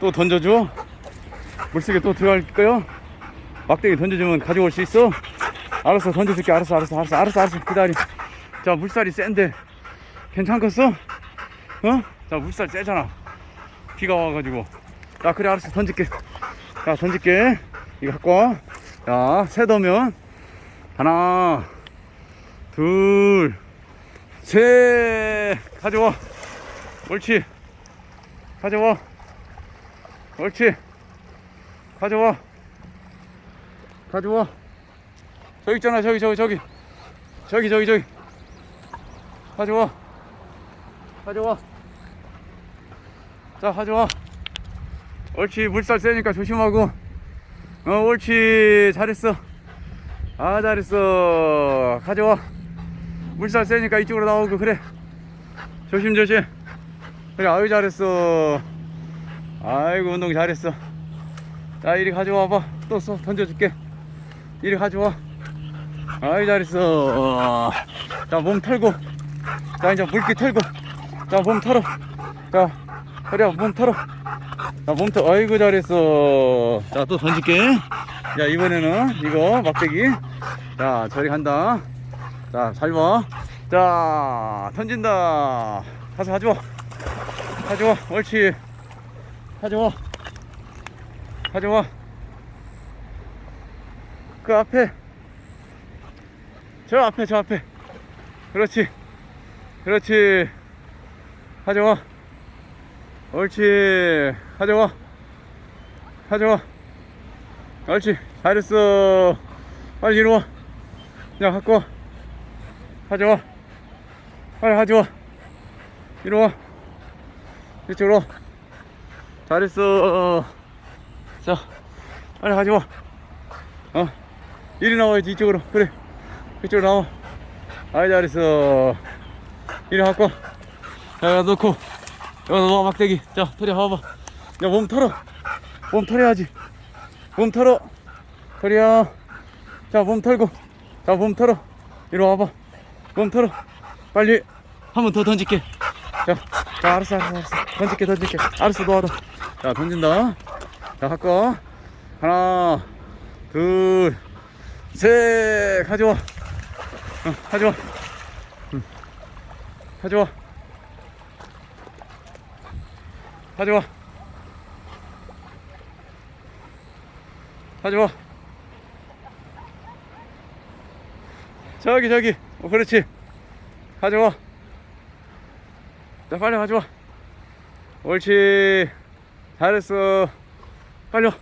또 던져줘. 물속에 또 들어갈까요? 막대기 던져주면 가져올 수 있어? 알았어 던져줄게. 알았어 알았어 알았어 알았어 알았어. 기다려. 자 물살이 센데. 괜찮겠어? 어? 자 물살 세잖아. 비가 와가지고. 자 그래 알았어. 던질게. 자 던질게. 이거 갖고 와자 세더면. 하나 둘셋. 가져와. 옳지. 가져와 옳지. 가져와. 가져와. 저기 있잖아 저기 저기 저기. 저기 저기 저기. 가져와. 가져와. 자 가져와. 옳지 물살 세니까 조심하고. 어 옳지 잘했어. 아 잘했어. 가져와. 물살 세니까 이쪽으로 나오고 그래. 조심 조심. 그래 아유 잘했어 아이고 운동 잘했어. 자 이리 가져와봐. 또 써, 던져줄게. 이리 가져와. 아이 잘했어. 자 몸 털고. 자 이제 물기 털고. 자 몸 털어. 자 그래 몸 털어. 자 몸 털어 아이고 잘했어. 자 또 던질게. 자 이번에는 이거 막대기. 자 저리 간다. 자 잘봐 자 던진다. 가서 가져와. 가져와 옳지 가져와. 가져와. 그 앞에. 저 앞에 저 앞에. 그렇지. 그렇지. 가져와. 옳지. 가져와. 가져와. 옳지. 잘했어. 빨리 이리 와 야 갖고 와. 가져와. 빨리 가져와. 이리 와. 이쪽으로 와. 잘했어. 자 빨리 가져와. 어 이리 나와야지 이쪽으로. 그래 이쪽으로 나와. 아이 잘했어. 이리 갖고 여기 놓고 여기 놓아 막대기. 자 털이 봐봐. 야 몸 털어. 몸 털어야지. 몸 털어. 털이야. 자 몸 털고. 자 몸 털어. 이리 와봐. 몸 털어. 빨리. 한 번 더 던질게 자, 자 알았어 알았어 알았어. 던질게 던질게. 알았어 놓아라 자 던진다. 자 와. 하나 둘 셋. 가져와. 어, 가져와. 응. 가져와. 가져와. 가져와. 저기 저기. 어, 그렇지. 가져와 자 빨리 가져와 옳지. 잘했어. 빨리 와.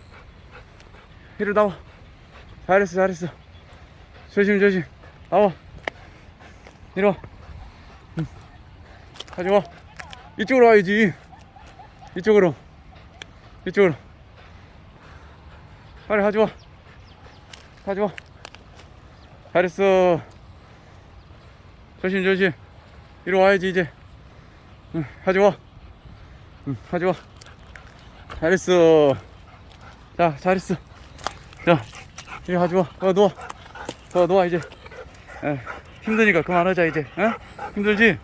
이리 나와. 잘했어 잘했어. 조심 조심. 나와. 이리 와. 응. 가져와 이쪽으로 와야지. 이쪽으로. 이쪽으로. 빨리 가져와 가져와 잘했어. 조심 조심. 이리 와야지 이제 응, 가져와 응, 가져와 잘했어. 자 잘했어. 자 이리 가져와 어 누워. 어 누워 이제. 에, 힘드니까 그만하자 이제. 어? 힘들지?